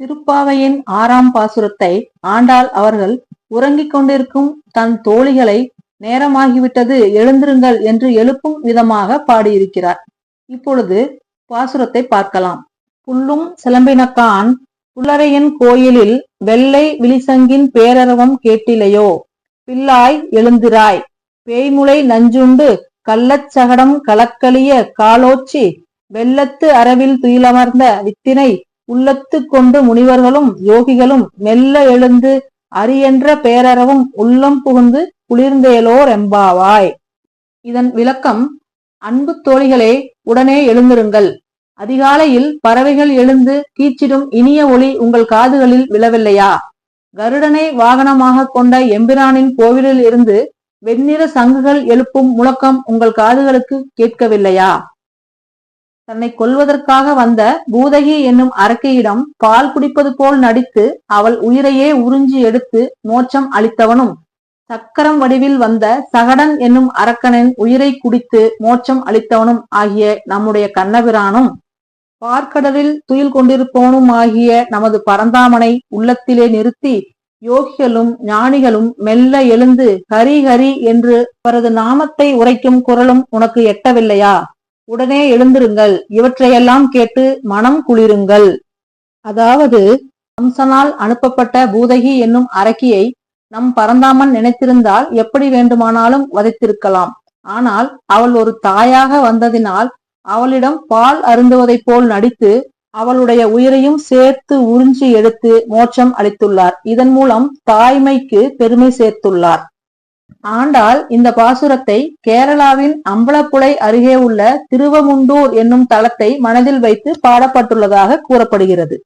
திருப்பாவையின் ஆறாம் பாசுரத்தை ஆண்டாள் அவர்கள் உறங்கிக் கொண்டிருக்கும் தன் தோழிகளை நேரமாகிவிட்டது எழுந்திருங்கள் என்று எழுப்பும் விதமாக பாடியிருக்கிறார். இப்பொழுது பாசுரத்தை பார்க்கலாம். புல்லும் சிலம்பினக்கான் புல்லறையின் கோயிலில் வெள்ளை விழிசங்கின் பேரரவம் கேட்டிலையோ? பிள்ளாய் எழுந்திராய். பேய்முளை நஞ்சுண்டு கள்ளச் சகடம் கலக்கலிய காலோச்சி வெள்ளத்து அரவில் துயிலமர்ந்த வித்தினை உள்ளத்து கொண்டு முனிவர்களும் யோகிகளும் மெல்ல எழுந்து அரியென்ற பேரறவும் உள்ளம் புகுந்து குளிர்ந்தேலோர் எம்பாவாய் இதன் விளக்கம் அன்பு தோழிகளே உடனே எழுந்திருங்கள். அதிகாலையில் பறவைகள் எழுந்து கீச்சிடும் இனிய ஒளி உங்கள் காதுகளில் விழவில்லையா? கருடனை வாகனமாக கொண்ட எம்பிரானின் கோவிலில் இருந்து வெண்ணிற சங்குகள் எழுப்பும் முழக்கம் உங்கள் காதுகளுக்கு கேட்கவில்லையா? தன்னை கொல்வதற்காக வந்த பூதகி என்னும் அரக்கையிடம் பால் குடிப்பது போல் நடித்து அவள் உயிரையே உறிஞ்சி எடுத்து மோட்சம் அளித்தவனும் சக்கரம் வடிவில் வந்த சகடன் என்னும் அரக்கனின் உயிரை குடித்து மோட்சம் அளித்தவனும் ஆகிய நம்முடைய கண்ணபிரானும் பார்க்கடலில் துயில் கொண்டிருப்பவனும் ஆகிய நமது பரந்தாமனை உள்ளத்திலே நிறுத்தி யோகிகளும் ஞானிகளும் மெல்ல எழுந்து ஹரி ஹரி என்று அவரது நாமத்தை உரைக்கும் குரலும் உனக்கு எட்டவில்லையா? உடனே எழுந்திருங்கள். இவற்றையெல்லாம் கேட்டு மனம் குளிருங்கள். அதாவது கம்சனால் அனுப்பப்பட்ட பூதகி என்னும் அரக்கியை நம் பரந்தாமன் நினைத்திருந்தால் எப்படி வேண்டுமானாலும் வதைத்திருக்கலாம். ஆனால் அவள் ஒரு தாயாக வந்ததினால் அவளிடம் பால் அருந்துவதைப் போல் நடித்து அவளுடைய உயிரையும் சேர்த்து உறிஞ்சி எடுத்து மோட்சம் அளித்துள்ளார். இதன் மூலம் தாய்மைக்கு பெருமை சேர்த்துள்ளார். ஆண்டாள் இந்த பாசுரத்தை கேரளாவின் அம்பலப்புழை அருகே உள்ள திருவமுண்டூர் என்னும் தலத்தை மனதில் வைத்து பாடப்பட்டுள்ளதாக கூறப்படுகிறது.